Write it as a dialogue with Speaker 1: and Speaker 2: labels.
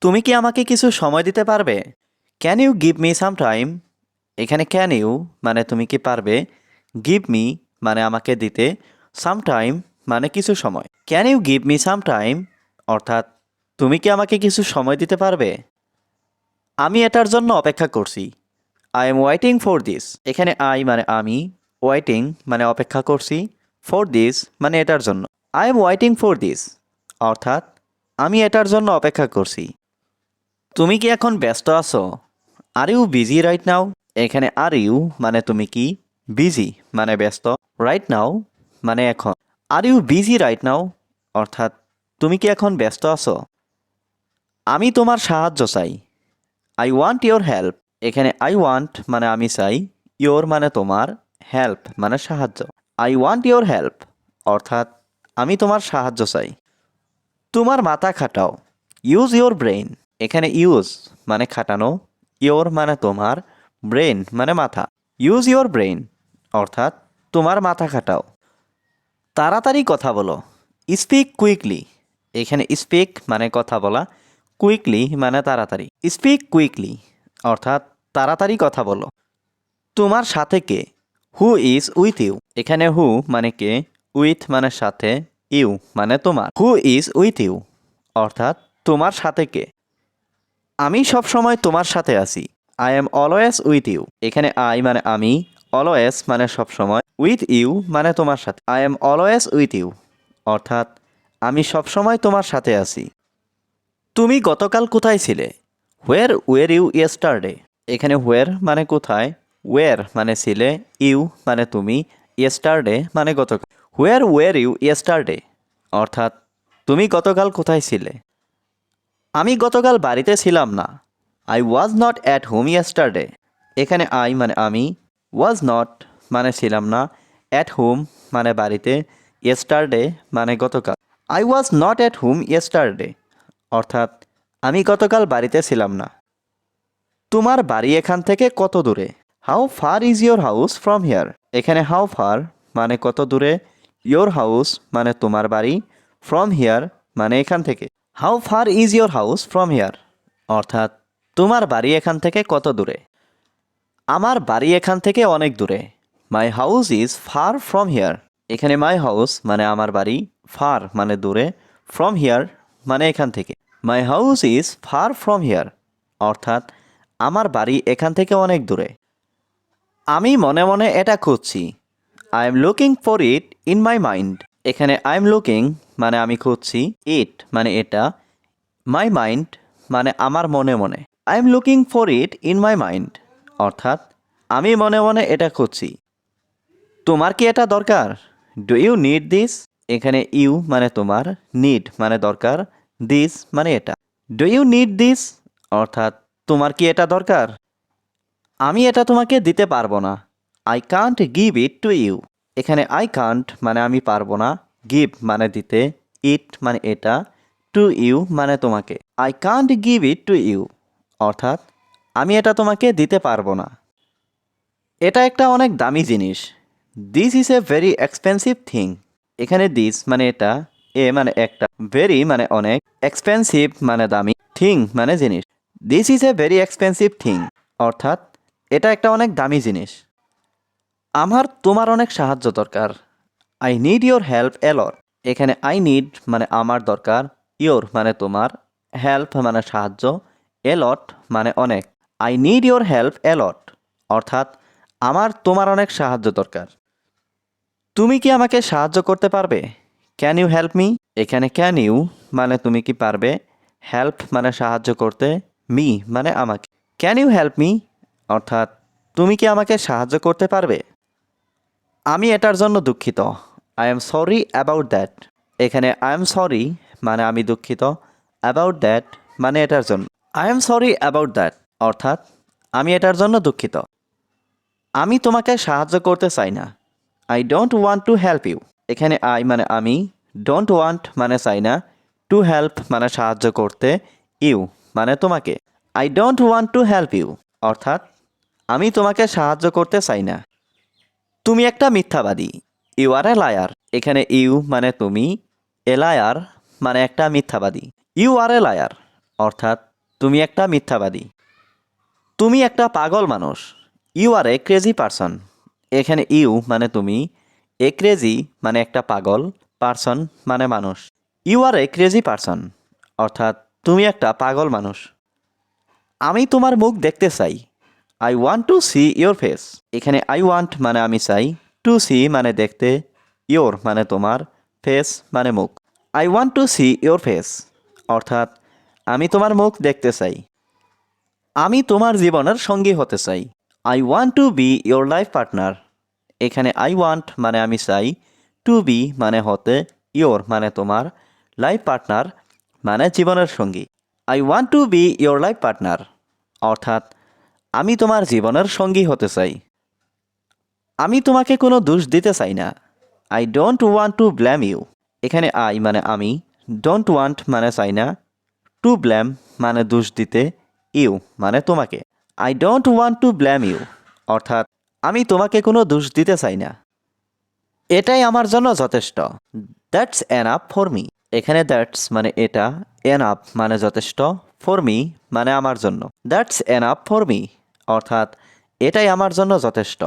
Speaker 1: তুমি কি আমাকে কিছু সময় দিতে পারবে? Can you give me some time এখানে ক্যান ইউ মানে তুমি কি পারবে? গিভ মি মানে আমাকে দিতে। সাম টাইম মানে কিছু সময়। Can you give me some time অর্থাৎ, তুমি কি আমাকে কিছু সময় দিতে পারবে? আমি এটার জন্য অপেক্ষা করছি। I am waiting for this এখানে আই মানে আমি ওয়েটিং মানে অপেক্ষা করছি। ফর দিস মানে এটার জন্য। I am waiting for this অর্থাৎ, আমি এটার জন্য অপেক্ষা করছি। তুমি কি এখন ব্যস্ত আছো? Are you busy right now এখানে আর ইউ মানে তুমি কি? বিজি মানে ব্যস্ত রাইট নাও মানে এখন। Are you busy right now অর্থাৎ তুমি কি এখন ব্যস্ত আছো? আমি তোমার সাহায্য চাই। আই ওয়ান্ট ইয়োর হেল্প এখানে আই ওয়ান্ট মানে আমি চাই ইয়োর মানে তোমার হেল্প মানে সাহায্য। আই ওয়ান্ট ইয়োর হেল্প অর্থাৎ আমি তোমার সাহায্য চাই। তোমার মাথা খাটাও। ইউজ ইয়োর ব্রেইন এখানে ইউজ মানে খাটানো ইয়োর মানে তোমার ব্রেন মানে মাথা। ইউজ ইয়োর ব্রেইন অর্থাৎ তোমার মাথা খাটাও। তাড়াতাড়ি কথা বলো। স্পিক কুইকলি এখানে স্পিক মানে কথা বলা কুইকলি মানে তাড়াতাড়ি। স্পিক কুইকলি অর্থাৎ তাড়াতাড়ি কথা বলো। তোমার সাথে কে? হু ইজ উইথ ইউ এখানে হু মানে কে উইথ মানে সাথে ইউ মানে তোমার। হু ইজ উইথ ইউ অর্থাৎ তোমার সাথে কে? আমি সব সময় তোমার সাথে আছি। I am always with you এখানে আই মানে আমি অলওয়েজ মানে সব সময়। উইথ ইউ মানে তোমার সাথে। I am always with you অর্থাৎ, আমি সব সময় তোমার সাথে আছি। তুমি গতকাল কোথায় ছিলে? হোয়ার ওয়ের ইউ ইয়েস্টারডে এখানে হোয়ার মানে কোথায়? ওয়ের মানে ছিলে। ইউ মানে তুমি। ইয়েস্টারডে মানে গতকাল। হোয়ার ওয়ের ইউ ইয়েস্টারডে অর্থাৎ, তুমি গতকাল কোথায় ছিলে? আমি গতকাল বাড়িতে ছিলাম না। I was not at home yesterday এখানে আই মানে আমি ওয়াজ নট মানে ছিলাম না। অ্যাট হোম মানে বাড়িতে ইয়েস্টারডে মানে গতকাল। I was not at home yesterday অর্থাৎ, আমি গতকাল বাড়িতে ছিলাম না। তোমার বাড়ি এখান থেকে কত দূরে? How far is your house from here এখানে হাউ ফার মানে কত দূরে? ইয়োর হাউস মানে তোমার বাড়ি। ফ্রম হিয়ার মানে এখান থেকে। How far is your house from here অর্থাৎ, তোমার বাড়ি এখান থেকে কত দূরে? আমার বাড়ি এখান থেকে অনেক দূরে। My house is far from here এখানে মাই হাউস মানে আমার বাড়ি ফার মানে দূরে। ফ্রম হিয়ার মানে এখান থেকে। My house is far from here অর্থাৎ, আমার বাড়ি এখান থেকে অনেক দূরে। আমি মনে মনে এটা খুঁজছি। I am looking for it in my mind এখানে আই এম লুকিং মানে আমি খুঁজছি ইট মানে এটা মাই মাইন্ড মানে আমার মনে মনে। I am looking for it in my mind অর্থাৎ আমি মনে মনে এটা খুঁজছি। তোমার কি এটা দরকার? ডু ইউ নিড দিস এখানে ইউ মানে তোমার নিড মানে দরকার দিস মানে এটা। ডু ইউ নিড দিস অর্থাৎ তোমার কি এটা দরকার? আমি এটা তোমাকে দিতে পারব না। I can't give it to you এখানে আই কান্ট মানে আমি পারব না। গিভ মানে দিতে ইট মানে এটা টু ইউ মানে তোমাকে। I can't give it to you অর্থাৎ, আমি এটা তোমাকে দিতে পারব না। এটা একটা অনেক দামি জিনিস। This is a very expensive thing এখানে দিস মানে এটা, এ মানে একটা। ভেরি মানে অনেক এক্সপেন্সিভ মানে দামি থিং মানে জিনিস। This is a very expensive thing অর্থাৎ, এটা একটা অনেক দামি জিনিস। আমার তোমার অনেক সাহায্য দরকার। I need your help a lot এখানে আই নিড মানে আমার দরকার ইয়োর মানে তোমার হেল্প মানে সাহায্য এলট মানে অনেক। I need your help a lot অর্থাৎ, আমার, তোমার অনেক সাহায্য দরকার। তুমি কি আমাকে সাহায্য করতে পারবে? ক্যান ইউ হেল্প মি এখানে ক্যান ইউ মানে তুমি কি পারবে? হেল্প মানে সাহায্য করতে মি মানে আমাকে। ক্যান ইউ হেল্প মি অর্থাৎ, তুমি কি আমাকে সাহায্য করতে পারবে? আমি এটার জন্য দুঃখিত। I am sorry about that এখানে আই এম সরি মানে আমি দুঃখিত। অ্যাবাউট দ্যাট মানে এটার জন্য। I am sorry about that অর্থাৎ আমি এটার জন্য দুঃখিত। আমি তোমাকে সাহায্য করতে চাই না। I don't want to help you এখানে আই মানে আমি ডোন্ট ওয়ান্ট মানে চাই না। টু হেল্প মানে সাহায্য করতে ইউ মানে তোমাকে। I don't want to help you অর্থাৎ আমি তোমাকে সাহায্য করতে চাই না। তুমি একটা মিথ্যাবাদী। You are a liar. এখানে ইউ মানে তুমি, এ লায়ার মানে একটা মিথ্যাবাদী। ইউ আর এ লায়ার, অর্থাৎ তুমি একটা মিথ্যাবাদী। তুমি একটা পাগল মানুষ। You are a crazy person. এখানে ইউ মানে তুমি, এ ক্রেজি মানে একটা পাগল পারসন মানে মানুষ। You are a crazy person, অর্থাৎ তুমি একটা পাগল মানুষ। আমি তোমার মুখ দেখতে চাই। I want to see your face. এখানে আই ওয়ান্ট মানে আমি চাই টু সি মানে দেখতে ইয়োর মানে তোমার ফেস মানে মুখ। I want to see your face অর্থাৎ আমি তোমার মুখ দেখতে চাই। আমি তোমার জীবনের সঙ্গী হতে চাই। I want to be your life partner এখানে আই ওয়ান্ট মানে আমি চাই টু বি মানে হতে ইয়োর মানে তোমার লাইফ পার্টনার মানে জীবনের সঙ্গী। I want to be your life partner অর্থাৎ আমি তোমার জীবনের সঙ্গী হতে চাই। আমি তোমাকে কোনো দোষ দিতে চাই না। I don't want to blame you এখানে আই মানে আমি ডোন্ট ওয়ান্ট মানে চাই না। টু ব্ল্যাম মানে দোষ দিতে ইউ মানে তোমাকে। I don't want to blame you অর্থাৎ, আমি তোমাকে কোনো দোষ দিতে চাই না। এটাই আমার জন্য যথেষ্ট। That's enough for me এখানে দ্যাটস মানে এটা এন আপ মানে যথেষ্ট। ফর মি মানে আমার জন্য। That's enough for me অর্থাৎ, এটাই আমার জন্য যথেষ্ট।